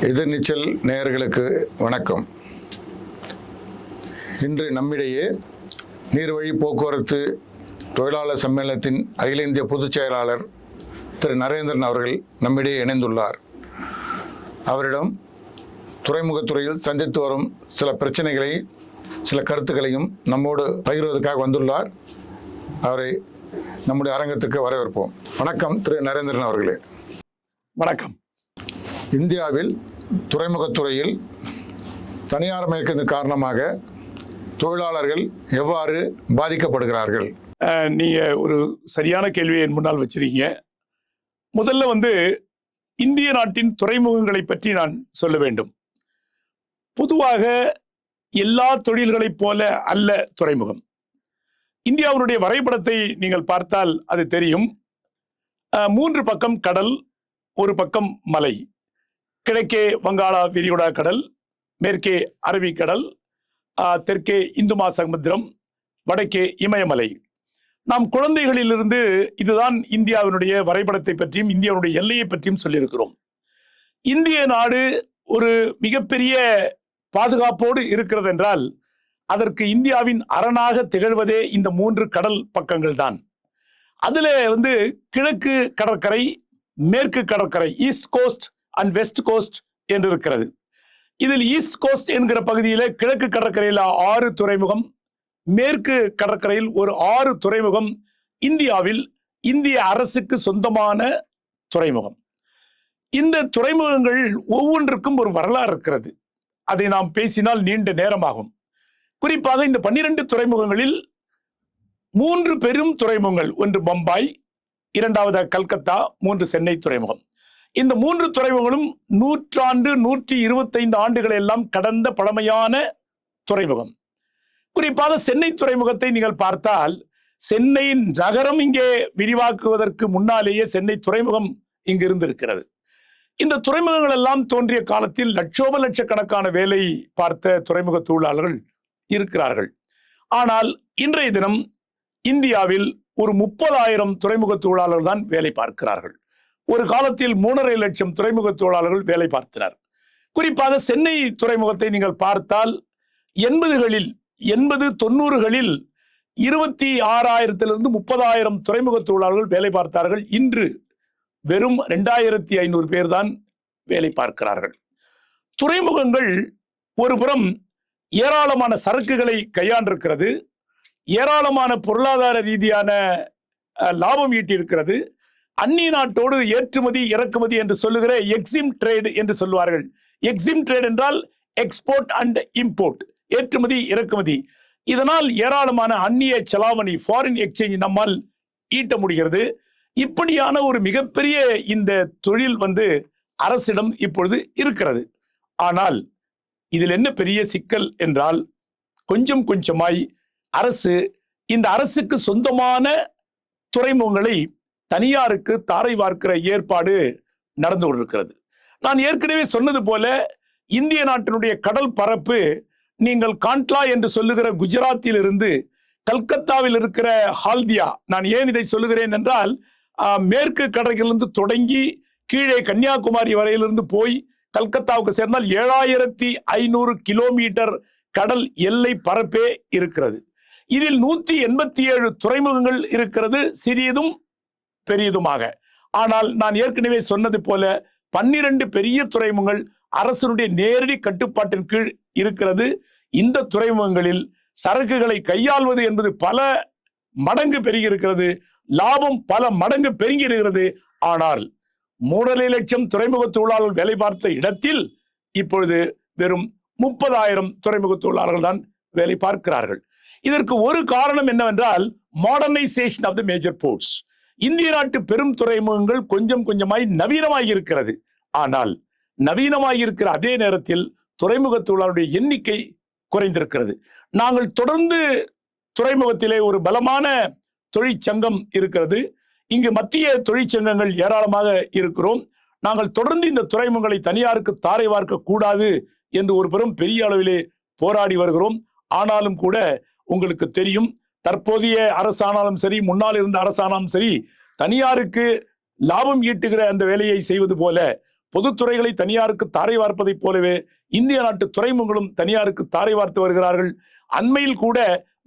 எதிர்நீச்சல் நேயர்களுக்கு வணக்கம். இன்று நம்மிடையே நீர்வழி போக்குவரத்து தொழிலாளர் சம்மேளனத்தின் அகில இந்திய பொதுச் செயலாளர் திரு நரேந்திரன் அவர்கள் நம்மிடையே இணைந்துள்ளார். அவரிடம் துறைமுகத்துறையில் சந்தித்து வரும் சில பிரச்சனைகளை சில கருத்துக்களையும் நம்மோடு பகிர்வதற்காக வந்துள்ளார். அவரை நம்முடைய அரங்கத்துக்கு வரவேற்போம். வணக்கம் திரு நரேந்திரன் அவர்களே. வணக்கம். இந்தியாவில் துறைமுகத்துறையில் தனியார் மயக்கத்தின் காரணமாக தொழிலாளர்கள் எவ்வாறு பாதிக்கப்படுகிறார்கள்? நீங்கள் ஒரு சரியான கேள்வியை என் முன்னால் வச்சிருக்கீங்க. முதல்ல வந்து இந்திய நாட்டின் துறைமுகங்களை பற்றி நான் சொல்ல வேண்டும். பொதுவாக எல்லா தொழில்களைப் போல அல்ல துறைமுகம். இந்தியாவுடைய வரைபடத்தை நீங்கள் பார்த்தால் அது தெரியும். மூன்று பக்கம் கடல் ஒரு பக்கம் மலை. கிழக்கே வங்காள விரிகுடா கடல் மேற்கே அரபிக்கடல் தெற்கே இந்து மகாசமுத்திரம் வடக்கே இமயமலை. நாம் குழந்தைகளிலிருந்து இதுதான் இந்தியாவினுடைய வரைபடத்தை பற்றியும் இந்தியாவுடைய எல்லையை பற்றியும் சொல்லியிருக்கிறோம். இந்திய நாடு ஒரு மிகப்பெரிய பாதுகாப்போடு இருக்கிறது என்றால் அதற்கு இந்தியாவின் அரணாக திகழ்வதே இந்த மூன்று கடல் பக்கங்கள் தான் அதில் வந்து கிழக்கு கடற்கரை மேற்கு கடற்கரை east coast and west coast என்று இருக்கிறது இதில் ஈஸ்ட் கோஸ்ட் என்கிற பகுதியில் கிழக்கு கடற்கரையில் ஆறு துறைமுகம் மேற்கு கடற்கரையில் ஒரு ஆறு துறைமுகம் இந்தியாவில் இந்திய அரசுக்கு சொந்தமான துறைமுகம். இந்த துறைமுகங்கள் ஒவ்வொன்றுக்கும் ஒரு வரலாறு இருக்கிறது. அதை நாம் பேசினால் நீண்ட நேரமாகும். குறிப்பாக இந்த பன்னிரண்டு துறைமுகங்களில் மூன்று பெரும் துறைமுகங்கள் ஒன்று பம்பாய் இரண்டாவது கல்கத்தா மூன்று சென்னை துறைமுகம். இந்த மூன்று துறைமுகங்களும் நூற்றாண்டு நூற்றி இருபத்தைந்து ஆண்டுகள் எல்லாம் கடந்த பழமையான துறைமுகம். குறிப்பாக சென்னை துறைமுகத்தை நீங்கள் பார்த்தால் சென்னை நகரம் இங்கே விரிவாக்குவதற்கு முன்னாலேயே சென்னை துறைமுகம் இங்கு இருந்திருக்கிறது. இந்த துறைமுகங்கள் எல்லாம் தோன்றிய காலத்தில் லட்சோப லட்சக்கணக்கான வேலை பார்த்த துறைமுக தொழிலாளர்கள் இருக்கிறார்கள். ஆனால் இன்றைய தினம் இந்தியாவில் ஒரு முப்பதாயிரம் துறைமுக தொழிலாளர்கள் தான் வேலை பார்க்கிறார்கள். ஒரு காலத்தில் மூணரை லட்சம் துறைமுக தொழிலாளர்கள் வேலை பார்த்தனர். குறிப்பாக சென்னை துறைமுகத்தை நீங்கள் பார்த்தால் எண்பதுகளில் எண்பது தொண்ணூறுகளில் இருபத்தி ஆறாயிரத்திலிருந்து முப்பதாயிரம் துறைமுக தொழிலாளர்கள் வேலை பார்த்தார்கள். இன்று வெறும் ரெண்டாயிரத்தி ஐநூறு பேர் தான் வேலை பார்க்கிறார்கள். துறைமுகங்கள் ஒரு புறம் ஏராளமான சரக்குகளை கையாண்டிருக்கிறது. ஏராளமான பொருளாதார ரீதியான லாபம் ஈட்டியிருக்கிறது. அந்நிய நாட்டோடு ஏற்றுமதி இறக்குமதி என்று சொல்லுகிற எக்ஸிம் ட்ரேடு என்று சொல்வார்கள் எக்ஸிம் ட்ரேட் என்றால் எக்ஸ்போர்ட் அண்ட் இம்போர்ட் ஏற்றுமதி இறக்குமதி. இதனால் ஏராளமான அந்நிய செலாவணி ஃபாரின் எக்ஸ்சேஞ்ச் நம்மால் ஈட்ட முடிகிறது. இப்படியான ஒரு மிகப்பெரிய இந்த தொழில் வந்து அரசிடம் இப்பொழுது இருக்கிறது. ஆனால் இதில் என்ன பெரிய சிக்கல் என்றால் கொஞ்சம் கொஞ்சமாய் அரசு இந்த அரசுக்கு சொந்தமான துறைமுகங்களை தனியாருக்கு தாரை வார்க்கிற ஏற்பாடு நடந்து கொண்டிருக்கிறது. நான் ஏற்கனவே சொன்னது போல இந்திய நாட்டினுடைய கடல் பரப்பு நீங்கள் காண்ட்லா என்று சொல்லுகிற குஜராத்தில் இருந்து கல்கத்தாவில் இருக்கிற ஹால்தியா நான் ஏன் இதை சொல்லுகிறேன் என்றால் மேற்கு கடற்கரையிலிருந்து தொடங்கி கீழே கன்னியாகுமரி வரையிலிருந்து போய் கல்கத்தாவுக்கு சேர்ந்தால் ஏழாயிரத்தி ஐநூறு கிலோமீட்டர் கடல் எல்லை பரப்பே இருக்கிறது. இதில் நூத்தி எண்பத்தி ஏழு துறைமுகங்கள் இருக்கிறது. சிறியதும் பெரியதுமாக. ஆனால் நான் ஏற்கனவே சொன்னது போல பன்னிரண்டு பெரிய துறைமுகங்கள் அரசனுடைய நேரடி கட்டுப்பாட்டின் கீழ் இருக்கிறது. இந்த துறைமுகங்களில் சரக்குகளை கையாள்வது என்பது பல மடங்கு பெருகியிருக்கிறது. லாபம் பல மடங்கு பெருகி இருக்கிறது ஆனால் மூணரை லட்சம் துறைமுக தொழிலாளர்கள் வேலை பார்த்த இடத்தில் இப்பொழுது வெறும் முப்பதாயிரம் துறைமுக தொழிலாளர்கள் தான் வேலை பார்க்கிறார்கள். இதற்கு ஒரு காரணம் என்னவென்றால் modernisation of the major ports இந்திய நாட்டு பெரும் துறைமுகங்கள் கொஞ்சம் கொஞ்சமாய் நவீனமாகி இருக்கிறது ஆனால் நவீனமாகி இருக்கிற அதே நேரத்தில் துறைமுக தொழிலாளருடைய எண்ணிக்கை குறைந்திருக்கிறது. நாங்கள் தொடர்ந்து துறைமுகத்திலே ஒரு பலமான தொழிற்சங்கம் இருக்கிறது. இங்கு மத்திய தொழிற்சங்கங்கள் ஏராளமாக இருக்கிறோம். நாங்கள் தொடர்ந்து இந்த துறைமுகங்களை தனியாருக்கு தாரை வார்க்க கூடாது என்று ஒரு பெரும் பெரிய அளவிலே போராடி வருகிறோம். ஆனாலும் கூட உங்களுக்கு தெரியும் தற்போதைய அரசானாலும் சரி முன்னால் இருந்த அரசானாலும் சரி தனியாருக்கு லாபம் ஈட்டுகிற அந்த வேலையை செய்வது போல பொதுத்துறைகளை தனியாருக்கு தாரை வார்ப்பதைப் போலவே இந்திய நாட்டு துறைமுகங்களும் தனியாருக்கு தாரை வார்த்து வருகிறார்கள். அண்மையில் கூட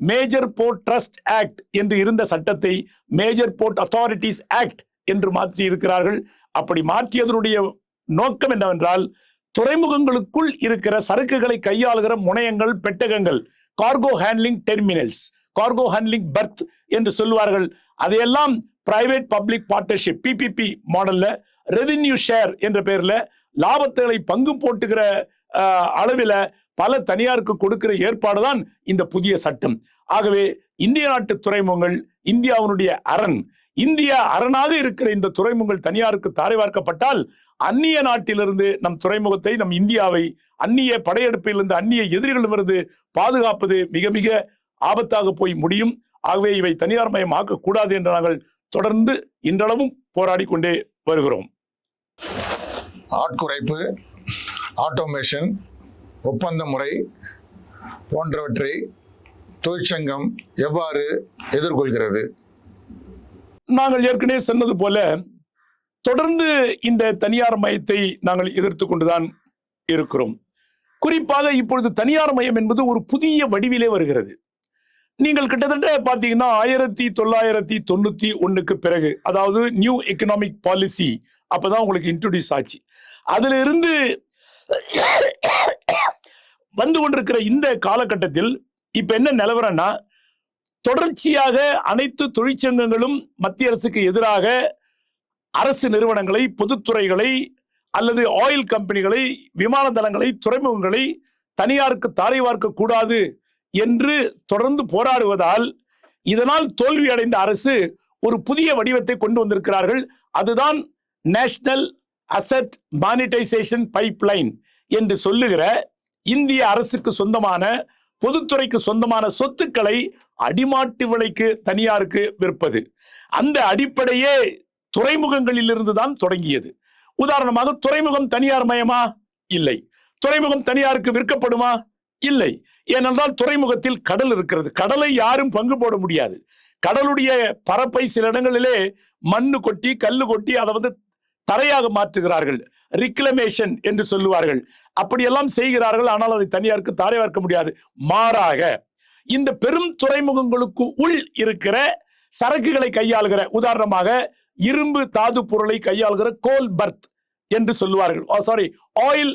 மேஜர் போர்ட் ட்ரஸ்ட் ஆக்ட் என்று இருந்த சட்டத்தை மேஜர் போர்ட் அத்தாரிட்டிஸ் ஆக்ட் என்று மாற்றி இருக்கிறார்கள். அப்படி மாற்றியதனுடைய நோக்கம் என்னவென்றால் துறைமுகங்களுக்குள் இருக்கிற சரக்குகளை கையாளுகிற முனையங்கள் பெட்டகங்கள் cargo handling terminals cargo handling berth என்று சொல்வார்கள் அதையெல்லாம் பிரைவேட் பப்ளிக் பார்ட்னர்ஷிப் பிபிபி மாடல்ல ரெவென்யூ ஷேர் என்ற பெயரில் லாபத்துகளை பங்கு போட்டுக்கிற அளவில் பல தனியாருக்கு கொடுக்கிற ஏற்பாடு தான் இந்த புதிய சட்டம். ஆகவே இந்திய நாட்டு துறைமுகங்கள் இந்தியாவினுடைய அரண் இந்தியா அரணாக இருக்கிற இந்த துறைமுகங்கள் தனியாருக்கு தாரை பார்க்கப்பட்டால் அந்நிய நாட்டிலிருந்து நம் துறைமுகத்தை நம் இந்தியாவை அந்நிய படையெடுப்பிலிருந்து அந்நிய எதிரிகளிடமிருந்து பாதுகாப்பது மிக மிக ஆபத்தாக போய் முடியும். ஆகவே இவை தனியார் மயம் ஆக்கக்கூடாது என்று நாங்கள் தொடர்ந்து இன்றளவும் போராடி கொண்டே வருகிறோம். ஆட்குறைப்பு ஆட்டோமேஷன் ஒப்பந்த முறை போன்றவற்றை தொழிற்சங்கம் எவ்வாறு எதிர்கொள்கிறது? நாங்கள் ஏற்கனவே சொன்னது போல தொடர்ந்து இந்த தனியார் மயத்தை நாங்கள் எதிர்த்து கொண்டுதான் இருக்கிறோம். குறிப்பாக இப்பொழுது தனியார் மயம் என்பது ஒரு புதிய வடிவிலே வருகிறது. நீங்கள் கிட்டத்தட்ட பார்த்தீங்கன்னா ஆயிரத்தி தொள்ளாயிரத்தி தொண்ணூத்தி ஒன்றுக்கு பிறகு அதாவது நியூ எக்கனாமிக் பாலிசி அப்பதான் உங்களுக்கு இன்ட்ரோடியூஸ் ஆச்சு. அதுல இருந்து வந்து கொண்டிருக்கிற இந்த காலகட்டத்தில் இப்ப என்ன நிலவரம்னா தொடர்ச்சியாக அனைத்து தொழிற்சங்கங்களும் மத்திய அரசுக்கு எதிராக அரசு நிறுவனங்களை பொதுத்துறைகளை அல்லது ஆயில் கம்பெனிகளை விமான தளங்களை துறைமுகங்களை தனியாருக்கு தாரை வார்க்க கூடாது என்று தொடர்ந்து போராடுவதால் இதனால் தோல்வி அடைந்த அரசு ஒரு புதிய வடிவத்தை கொண்டு வந்திருக்கிறார்கள். அதுதான் நேஷனல் அசெட் மானிட்டைசேஷன் பைப்லைன் என்று சொல்லுகிற இந்திய அரசுக்கு சொந்தமான பொதுத்துறைக்கு சொந்தமான சொத்துக்களை அடிமாட்டு விலைக்கு தனியாருக்கு விற்பது. அந்த அடிப்படையே துறைமுகங்களிலிருந்து தான் தொடங்கியது. உதாரணமாக துறைமுகம் தனியார் மயமா? இல்லை. துறைமுகம் தனியாருக்கு விற்கப்படுமா? இல்லை. ஏனென்றால் துறைமுகத்தில் கடல் இருக்கிறது. கடலை யாரும் பங்கு போட முடியாது. கடலுடைய பரப்பை சில இடங்களிலே மண்ணு கொட்டி கல்லு கொட்டி அதை வந்து தரையாக மாற்றுகிறார்கள். ரிக்ளமேஷன் என்று சொல்லுவார்கள். அப்படியெல்லாம் செய்கிறார்கள். ஆனால் அதை தனியாருக்கு தாரை வார்க்க முடியாது. மாறாக இந்த பெரும் துறைமுகங்களுக்கு உள் இருக்கிற சரக்குகளை கையாளுகிற உதாரணமாக இரும்பு தாது பொருளை கையாளுகிற கோல் பர்த் என்று சொல்லுவார்கள். Sorry oil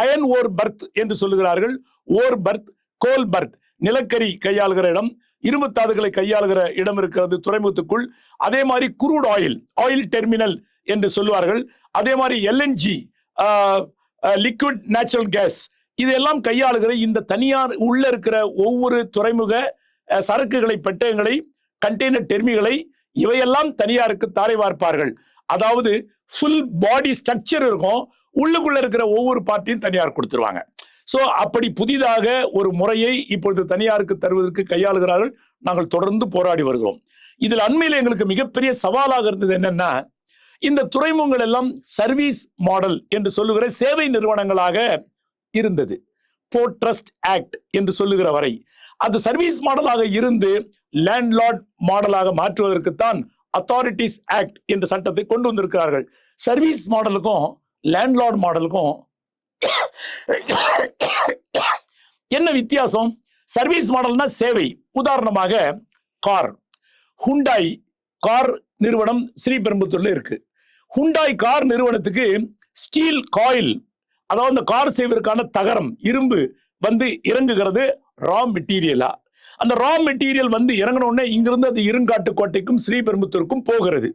iron ore berth என்று சொல்லுகிறார்கள். Ore berth coal berth. நிலக்கரி கையாளுகிற இடம் இரும்பு தாதுகளை கையாளுகிற இடம் இருக்கிறது துறைமுகத்துக்குள். அதே மாதிரி குரூட் ஆயில் ஆயில் டெர்மினல் என்று சொல்லுவார்கள். அதே மாதிரி எல்என்ஜி லிக்விட் நேச்சுரல் கேஸ். இதெல்லாம் கையாளுகிற இந்த தனியார் உள்ள இருக்கிற ஒவ்வொரு துறைமுக சரக்குகளை பெட்டகங்களை கண்டெய்னர் டெர்மிகளை இவையெல்லாம் தனியாருக்கு தாரை வார்ப்பார்கள். அதாவது ஃபுல் பாடி ஸ்ட்ரக்சர் இருக்கும். உள்ளுக்குள்ள இருக்கிற ஒவ்வொரு பார்ட்டியும் தனியார் கொடுத்துருவாங்க. ஸோ அப்படி புதிதாக ஒரு முறையை இப்பொழுது தனியாருக்கு தருவதற்கு கையாளுகிறார்கள். நாங்கள் தொடர்ந்து போராடி வருகிறோம். இதில் அண்மையில் எங்களுக்கு மிகப்பெரிய சவாலாக இருந்தது என்னென்னா இந்த துறைமுகங்கள் எல்லாம் சர்வீஸ் மாடல் என்று சொல்லுகிற சேவை நிறுவனங்களாக இருந்தது. போர்ட் ட்ரஸ்ட் ஆக்ட் என்று சொல்லுகிற வரை. அது சர்வீஸ் மாடலாக இருந்து லேண்ட்லார்ட் மாடலாக மாற்றுவதற்குத்தான் அத்தாரிட்டிஸ் ஆக்ட் என்ற சட்டத்தை கொண்டு வந்திருக்கிறார்கள். சர்வீஸ் மாடலுக்கும் லேண்ட்லார்ட் மாடலுக்கும் என்ன வித்தியாசம்? சர்வீஸ் மாடல்னா சேவை. உதாரணமாக கார் ஹுண்டாய் கார் நிறுவனம் ஸ்ரீபெரும்புத்தூர்ல இருக்கு. ஹுண்டாய் கார் நிறுவனத்துக்கு ஸ்டீல் காயில் அதாவது அந்த கார் செய்வதற்கான தகரம் இரும்பு வந்து இறங்குகிறது ரா மெட்டீரியலா அந்த ரா மெட்டீரியல் வந்து இறங்கினோடனே இங்கிருந்து அது இருங்காட்டு கோட்டைக்கும் ஸ்ரீபெரும்புத்தூருக்கும் போகிறது.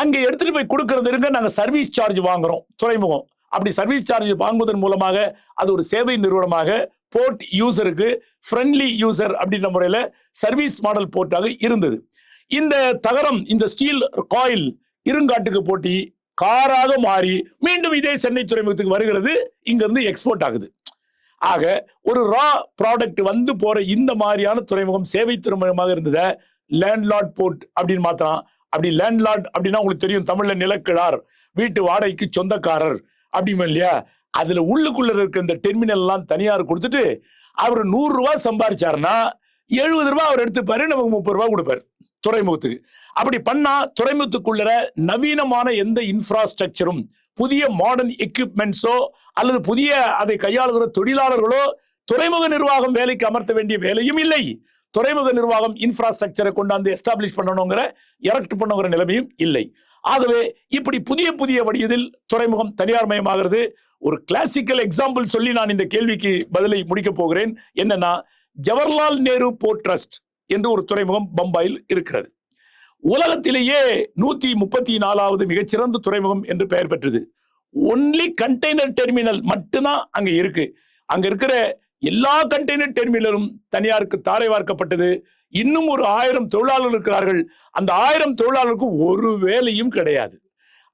அங்கே எடுத்துட்டு போய் கொடுக்கறது இருங்க நாங்கள் சர்வீஸ் சார்ஜ் வாங்குறோம் துறைமுகம். அப்படி சர்வீஸ் சார்ஜ் வாங்குவதன் மூலமாக அது ஒரு சேவை நிறுவனமாக போர்ட் யூசருக்கு ஃப்ரெண்ட்லி யூசர் அப்படின்ற முறையில் சர்வீஸ் மாடல் போர்ட்டாக இருந்தது. இந்த தகரம் இந்த ஸ்டீல் காயில் இருங்காட்டுக்கு போட்டி காராக மாறி மீண்டும் இதே சென்னை துறைமுகத்துக்கு வருகிறது. இங்கிருந்து எக்ஸ்போர்ட் ஆகுது. ஆக ஒரு ரா ப்ராடக்ட் வந்து போற இந்த மாதிரியான துறைமுகம் சேவை துறைமுகமாக இருந்ததை லேண்ட்லார்ட் போர்ட் அப்படின்னு மாத்தலாம். அப்படி லேண்ட்லார்ட் அப்படின்னா உங்களுக்கு தெரியும் தமிழ்ல நிலக்கிழார் வீட்டு வாடகைக்கு சொந்தக்காரர் அப்படிமா இல்லையா? அதுல உள்ளுக்குள்ள இருக்க இந்த டெர்மினல்லாம் தனியார் கொடுத்துட்டு அவர் நூறு ரூபாய் சம்பாரிச்சாருன்னா எழுபது ரூபாய் அவர் எடுத்துப்பாரு நமக்கு முப்பது ரூபாய் கொடுப்பாரு துறைமுகத்துக்கு. அப்படி பண்ணா துறைமுகத்துக்குள்ள நவீனமான எந்த இன்ஃப்ராஸ்ட்ரக்சரும் புதிய மாடர்ன் எக்யூப்மெண்ட்ஸோ அல்லது புதிய அதை கையாளுகிற தொழிலாளர்களோ துறைமுக நிர்வாகம் வேலைக்கு அமர்த்த வேண்டிய வேலையும் இல்லை. துறைமுக நிர்வாகம் இன்ஃப்ராஸ்ட்ரக்சரை கொண்டாந்து எஸ்டாப்ளிஷ் பண்ணணுங்கிற எரக்ட் பண்ணுங்கிற நிலைமையும் இல்லை. ஆகவே இப்படி புதிய புதிய வடிவத்தில் துறைமுகம் தனியார் மயமாகிறது. ஒரு கிளாசிக்கல் எக்ஸாம்பிள் சொல்லி நான் இந்த கேள்விக்கு பதிலை முடிக்க போகிறேன். என்னன்னா ஜவஹர்லால் நேரு போர்ட் ட்ரஸ்ட் என்று ஒரு துறைமுகம் பம்பாயில் இருக்கிறது. உலகத்திலேயே நூத்தி முப்பத்தி நாலாவது மிகச்சிறந்த துறைமுகம் என்று பெயர் பெற்றது. ஒன்லி கண்டெய்னர் டெர்மினல் மட்டும்தான் அங்க இருக்கு. அங்க இருக்கிற எல்லா கண்டெய்னர் டெர்மினலும் தனியாருக்கு தாரை வார்க்கப்பட்டது. இன்னும் ஒரு ஆயிரம் தொழிலாளர்கள் இருக்கிறார்கள். அந்த ஆயிரம் தொழிலாளருக்கு ஒரு வேலையும் கிடையாது.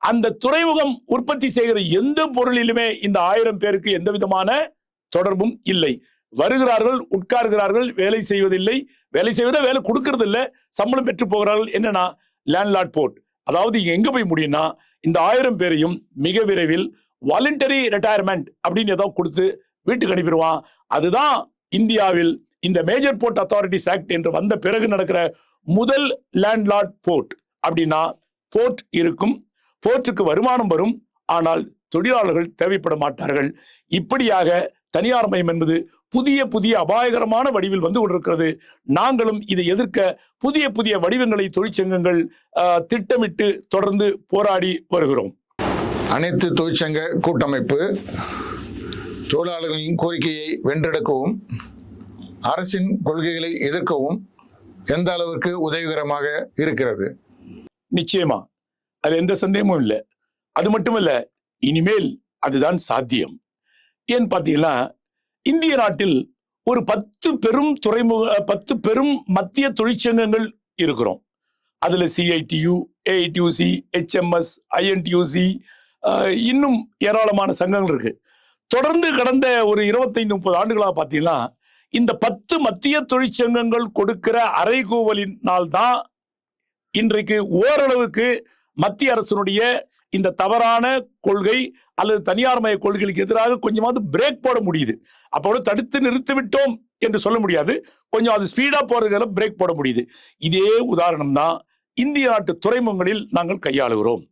அந்த துறைமுகம் உற்பத்தி செய்கிற எந்த பொருளிலுமே இந்த ஆயிரம் பேருக்கு எந்த விதமான தொடர்பும் இல்லை. வருகிறார்கள் உட்கார்கிறார்கள் வேலை செய்வதில்லை. வேலை செய்வதை வேலை கொடுக்கறது இல்லை சம்பளம் பெற்று போகிறார்கள். என்னன்னா லேண்ட்லாட் போர்ட் அதாவது எங்க போய் முடியும்னா இந்த ஆயிரம் பேரையும் மிக விரைவில் வாலண்டரி ரிட்டையர்மெண்ட் அப்படின்னு ஏதோ கொடுத்து வீட்டுக்கு அனுப்பிடுவான். அதுதான் இந்தியாவில் இந்த மேஜர் போர்ட் அத்தாரிட்டிஸ் ஆக்ட் என்று வந்த பிறகு நடக்கிற முதல் லேண்ட்லார்ட் போர்ட் அப்படின்னா போர்ட் இருக்கும். போர்ட்டுக்கு வருமானம் வரும். ஆனால் தொழிலாளர்கள் தேவைப்பட மாட்டார்கள். இப்படியாக தனியார் மயம் என்பது புதிய புதிய அபாயகரமான வடிவில் வந்து கொண்டிருக்கிறது. நாங்களும் இதை எதிர்க்க புதிய புதிய வடிவங்களை தொழிற்சங்கங்கள் ஆஹ், திட்டமிட்டு தொடர்ந்து போராடி வருகிறோம். அனைத்து தொழிற்சங்க கூட்டமைப்பு தொழிலாளர்களின் கோரிக்கையை வென்றெடுக்கவும் அரசின் கொள்கைகளை எதிர்க்கவும் எந்த அளவிற்கு உதவிகரமாக இருக்கிறது? நிச்சயமா. அது எந்த சந்தேகமும் இல்லை. அது மட்டுமல்ல இனிமேல் அதுதான் சாத்தியம். ஏன்னு பார்த்தீங்கன்னா இந்திய நாட்டில் ஒரு பத்து பெரும் துறைமுக பத்து பெரும் மத்திய தொழிற்சங்கங்கள் இருக்கிறோம். அதில் சிஐடியு ஏஐடியூசி ஹெச்எம்எஸ் ஐஎன்டியூசி இன்னும் ஏராளமான சங்கங்கள் இருக்கு. தொடர்ந்து கடந்த ஒரு இருபத்தைந்து முப்பது ஆண்டுகளாக பார்த்தீங்கன்னா இந்த பத்து மத்திய தொழிற்சங்கங்கள் கொடுக்கிற அறைகூவலினால் தான் இன்றைக்கு ஓரளவுக்கு மத்திய அரசினுடைய இந்த தவறான கொள்கை அல்லது தனியார்மய கொள்கைகளுக்கு எதிராக கொஞ்சமாவது பிரேக் போட முடியுது. அப்போது தடுத்து நிறுத்தி விட்டோம் என்று சொல்ல முடியாது. கொஞ்சம் அது ஸ்பீடாக போறதுல பிரேக் போட முடியுது. இதே உதாரணம் தான் இந்திய நாட்டு துறைமுகங்களில் நாங்கள் கையாளுகிறோம்.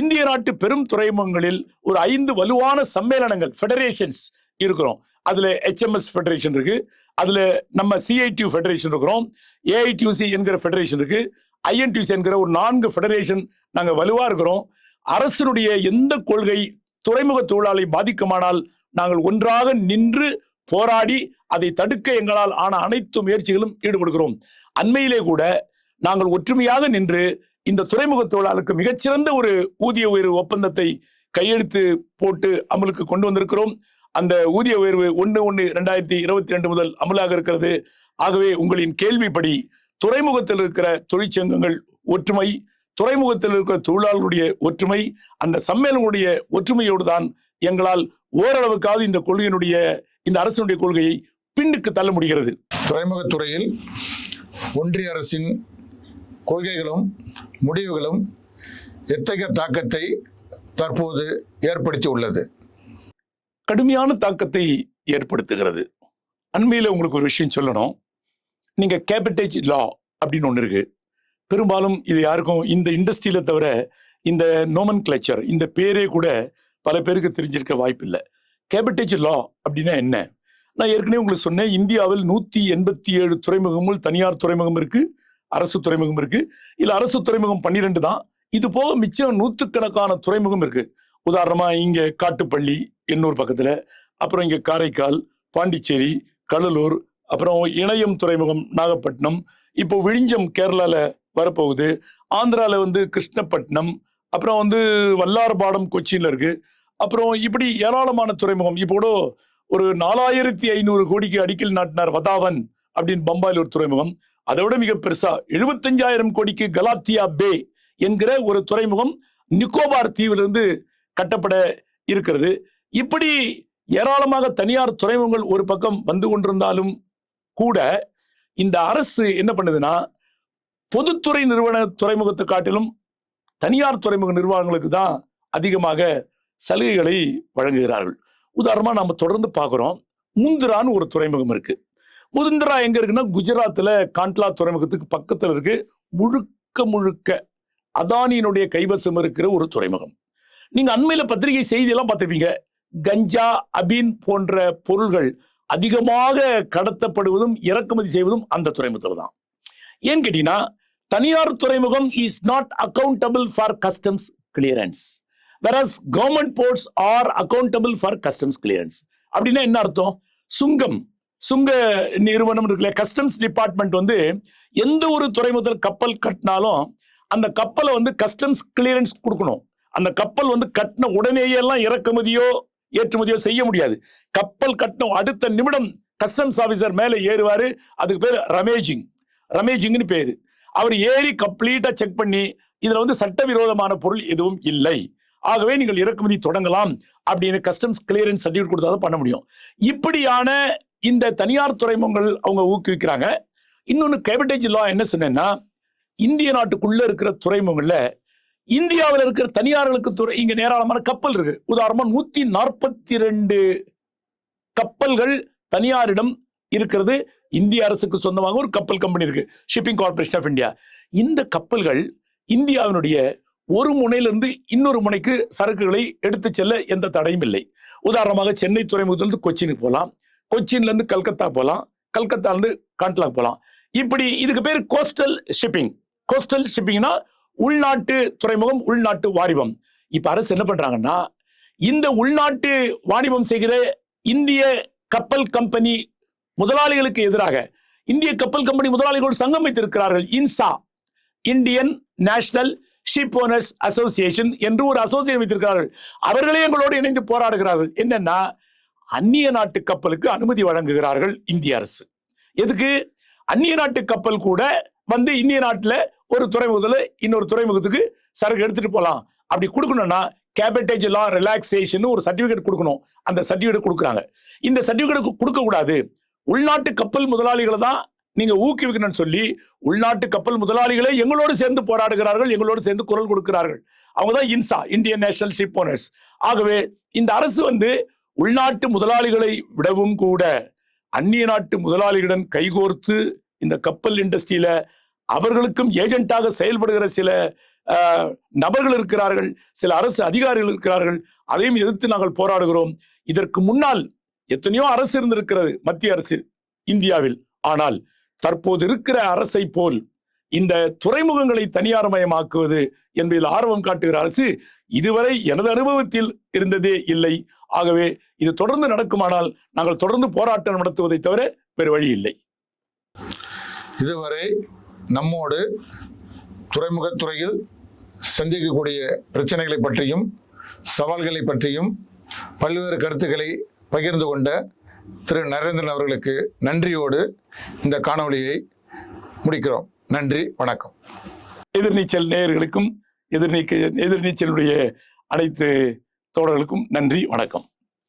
இந்திய நாட்டு பெரும் துறைமுகங்களில் ஒரு ஐந்து வலுவான சம்மேளனங்கள் ஃபெடரேஷன்ஸ் இருக்கிறோம். அதில் ஹெச்எம்எஸ் ஃபெடரேஷன் இருக்குது அதில் நம்ம சிஐடியூ ஃபெடரேஷன் இருக்கிறோம். ஏஐடியூசி என்கிற ஃபெடரேஷன் இருக்குது ஐஎன்டியூசி என்கிற ஒரு நான்கு ஃபெடரேஷன் நாங்கள் வலுவாக இருக்கிறோம். அரசினுடைய எந்த கொள்கை துறைமுக தொழிலாளி பாதிக்குமானால் நாங்கள் ஒன்றாக நின்று போராடி அதை தடுக்க எங்களால் ஆன அனைத்து முயற்சிகளும் ஈடுபடுகிறோம். அண்மையிலே கூட நாங்கள் ஒற்றுமையாக நின்று இந்த துறைமுக தொழிலாளருக்கு மிகச்சிறந்த ஒரு ஊதிய உயர்வு ஒப்பந்தத்தை கையெழுத்து போட்டு அமலுக்கு கொண்டு வந்திருக்கிறோம். அந்த ஊதிய உயர்வு ஒன்று ஒன்று ரெண்டாயிரத்தி இருபத்தி ரெண்டு முதல் அமலாக இருக்கிறது. ஆகவே உங்களின் கேள்விப்படி துறைமுகத்தில் இருக்கிற தொழிற்சங்கங்கள் ஒற்றுமை துறைமுகத்தில் இருக்கிற தொழிலாளர்களுடைய ஒற்றுமை அந்த சம்மேளனுடைய ஒற்றுமையோடு தான் எங்களால் ஓரளவுக்காவது இந்த கொள்கையினுடைய இந்த அரசினுடைய கொள்கையை பின்னுக்கு தள்ள முடிகிறது. துறைமுகத்துறையில் ஒன்றிய அரசின் கொள்கைகளும் முடிவுகளும் எத்தகைய தாக்கத்தை தற்போது ஏற்படுத்தி உள்ளது? கடுமையான தாக்கத்தை ஏற்படுத்துகிறது. அண்மையில் உங்களுக்கு ஒரு விஷயம் சொல்லணும். நீங்கள் கேபிட்டேஜ் லா அப்படின்னு ஒன்று இருக்குது பெரும்பாலும் இது யாருக்கும் இந்த இண்டஸ்ட்ரியில தவிர இந்த நோமன் கிளச்சர் இந்த பேரே கூட பல பேருக்கு தெரிஞ்சிருக்க வாய்ப்பில்லை. கேபிட்டேஜ் லா அப்படின்னா என்ன? நான் ஏற்கனவே உங்களுக்கு சொன்னேன் இந்தியாவில் நூற்றி எண்பத்தி ஏழு துறைமுகங்கள் தனியார் துறைமுகம் இருக்குது அரசு துறைமுகம் இருக்குது இல்லை அரசு துறைமுகம் பன்னிரெண்டு தான். இது போக மிச்சம் நூற்றுக்கணக்கான துறைமுகம் இருக்குது உதாரணமாக இங்கே காட்டுப்பள்ளி எண்ணூர் பக்கத்தில். அப்புறம் இங்கே காரைக்கால் பாண்டிச்சேரி கடலூர் அப்புறம் இணையம் துறைமுகம் நாகப்பட்டினம். இப்போ விழிஞ்சம் கேரளாவில் வரப்போகுது. ஆந்திராவில் வந்து கிருஷ்ணப்பட்டினம் அப்புறம் வந்து வல்லார்பாடம் கொச்சியில் இருக்குது அப்புறம் இப்படி ஏராளமான துறைமுகம். இப்போ கூட ஒரு நாலாயிரத்தி ஐநூறு கோடிக்கு அடிக்கல் நாட்டினார் வதாவன் அப்படின்னு பம்பாயில் ஒரு துறைமுகம். அதை விட மிக பெருசா எழுபத்தஞ்சாயிரம் கோடிக்கு கலாத்தியா பே என்கிற ஒரு துறைமுகம் நிக்கோபார் தீவிலிருந்து கட்டப்பட இருக்கிறது. இப்படி ஏராளமாக தனியார் துறைமுகங்கள் ஒரு பக்கம் வந்து கொண்டிருந்தாலும் கூட இந்த அரசு என்ன பண்ணுதுன்னா பொதுத்துறை நிறுவன துறைமுகத்தை காட்டிலும் தனியார் துறைமுக நிர்வாகங்களுக்கு தான் அதிகமாக சலுகைகளை வழங்குகிறார்கள். உதாரணமாக நம்ம தொடர்ந்து பார்க்குறோம். முந்திரான்னு ஒரு துறைமுகம் இருக்கு. முந்திரா எங்கே இருக்குன்னா குஜராத்தில் காண்ட்லா துறைமுகத்துக்கு பக்கத்தில் இருக்கு. முழுக்க முழுக்க அதானியினுடைய கைவசம் இருக்கிற ஒரு துறைமுகம். நீங்கள் அண்மையில் பத்திரிகை செய்தியெல்லாம் பார்த்துருப்பீங்க. கஞ்சா அபின் போன்ற பொருள்கள் அதிகமாக கடத்தப்படுவதும் இறக்குமதி செய்வதும் அந்த துறைமுகத்தில் தான். ஏன்னு கேட்டீங்கன்னா தனியார் துறைமுகம் is not accountable for customs clearance versus government ports are accountable for customs clearance அப்படின்னா என்ன அர்த்தம்? சுங்கம். சுங்க நிறுவனம் இருக்குல்ல கஸ்டம்ஸ் டிபார்ட்மெண்ட் வந்து எந்த ஒரு துறைமுகத்தில் கப்பல் கட்டினாலும் அந்த கப்பலை வந்து கஸ்டம்ஸ் கிளியரன்ஸ் கொடுக்கணும். அந்த கப்பல் வந்து கட்டின உடனேயெல்லாம் இறக்குமதியோ ஏற்றுமதியோ செய்ய முடியாது. கப்பல் கட்டணம் அடுத்த நிமிடம் கஸ்டம்ஸ் ஆஃபீஸர் மேலே ஏறுவார். அதுக்கு பேர் ரமேஜிங். ரமேஜிங்னு பேர். அவர் ஏறி கம்ப்ளீட்டாக செக் பண்ணி இதில் வந்து சட்டவிரோதமான பொருள் எதுவும் இல்லை. ஆகவே நீங்கள் இறக்குமதி தொடங்கலாம் அப்படின்னு கஸ்டம்ஸ் கிளியரன்ஸ் சர்டிஃபிகேட் கொடுத்தா தான் பண்ண முடியும். இப்படியான இந்த தனியார் துறைமுகங்கள் அவங்க ஊக்குவிக்கிறாங்க. இன்னொன்று கேபிட்டேஜ் லா என்ன சொன்னேன்னா இந்திய நாட்டுக்குள்ளே இருக்கிற துறைமுகங்களில் இந்தியாவில் இருக்கிற தனியார்களுக்கு துறை இங்க ஏராளமான கப்பல் இருக்கு. உதாரணமா நூத்தி நாற்பத்தி ரெண்டு கப்பல்கள் தனியாரிடம் இருக்கிறது. இந்திய அரசுக்கு சொந்தமாக ஒரு கப்பல் கம்பெனி இருக்கு. ஷிப்பிங் கார்பரேஷன் ஆஃப் இந்தியா இந்த கப்பல்கள் இந்தியாவினுடைய ஒரு முனையிலிருந்து இன்னொரு முனைக்கு சரக்குகளை எடுத்து செல்ல எந்த தடையும் இல்லை. உதாரணமாக சென்னை துறைமுகத்திலிருந்து கொச்சினுக்கு போகலாம். கொச்சின்ல இருந்து கல்கத்தா போகலாம். கல்கத்தால இருந்து போகலாம். இப்படி இதுக்கு பேர் கோஸ்டல் ஷிப்பிங் கோஸ்டல் ஷிப்பிங்னா உள்நாட்டு துறைமுகம் உள்நாட்டு வாணிபம். இப்ப அரசு என்ன பண்றாங்கன்னா இந்த உள்நாட்டு வாணிபம் செய்கிற இந்திய கப்பல் கம்பெனி முதலாளிகளுக்கு எதிராக இந்திய கப்பல் கம்பெனி முதலாளிகள் சங்கம் வைத்திருக்கிறார்கள் INSA Indian National Ship Owners Association என்று ஒரு அசோசியேஷன் வைத்திருக்கிறார்கள். அவர்களே எங்களோடு இணைந்து போராடுகிறார்கள். என்னன்னா அந்நிய நாட்டு கப்பலுக்கு அனுமதி வழங்குகிறார்கள் இந்திய அரசு. எதுக்கு? அந்நிய நாட்டு கப்பல் கூட வந்து இந்திய நாட்டில் ஒரு துறைமுகத்துல இன்னொரு துறைமுகத்துக்கு சரக்கு எடுத்துட்டு போகலாம் அப்படி கொடுக்கணும்னா கேபிட்டேஜ் லா ரிலாக்ஸேஷன் ஒரு சர்டிபிகேட் கொடுக்கணும். அந்த சர்டிபிகேட் கொடுக்குறாங்க. இந்த சர்டிபிகேட் கொடுக்க கூடாது உள்நாட்டு கப்பல் முதலாளிகளை தான் நீங்க ஊக்குவிக்கணும்னு சொல்லி உள்நாட்டு கப்பல் முதலாளிகளே எங்களோடு சேர்ந்து போராடுகிறார்கள் எங்களோடு சேர்ந்து குரல் கொடுக்கிறார்கள். அவங்க தான் INSA Indian national ship owners ஆகவே இந்த அரசு வந்து உள்நாட்டு முதலாளிகளை விடவும் கூட அந்நிய நாட்டு முதலாளிகளுடன் கைகோர்த்து இந்த கப்பல் இண்டஸ்ட்ரியில அவர்களுக்கும் ஏஜென்ட்டாக செயல்படுகிற சில ஆஹ், நபர்கள் இருக்கிறார்கள் சில அரசு அதிகாரிகள் இருக்கிறார்கள் அதையும் எதிர்த்து நாங்கள் போராடுகிறோம். இதற்கு முன்னால் எத்தனையோ அரசு இருந்திருக்கிறது மத்திய அரசு இந்தியாவில். ஆனால் தற்போது இருக்கிற அரசை போல் இந்த துறைமுகங்களை தனியார்மயமாக்குவது என்பதில் ஆர்வம் காட்டுகிற அரசு இதுவரை எனது அனுபவத்தில் இருந்ததே இல்லை. ஆகவே இது தொடர்ந்து நடக்குமானால் நாங்கள் தொடர்ந்து போராட்டம் நடத்துவதை தவிர வேறு வழி இல்லை. இதுவரை நம்மோடு துறைமுகத்துறையில் சந்திக்கக்கூடிய பிரச்சனைகளை பற்றியும் சவால்களை பற்றியும் பல்வேறு கருத்துக்களை பகிர்ந்து கொண்ட திரு. நரேந்திரன் அவர்களுக்கு நன்றியோடு இந்த காணொளியை முடிக்கிறோம். நன்றி வணக்கம். எதிர்நீச்சல் நேயர்களுக்கும் எதிர்நீக்க எதிர்நீச்சலுடைய அனைத்து தோழர்களுக்கும் நன்றி வணக்கம்.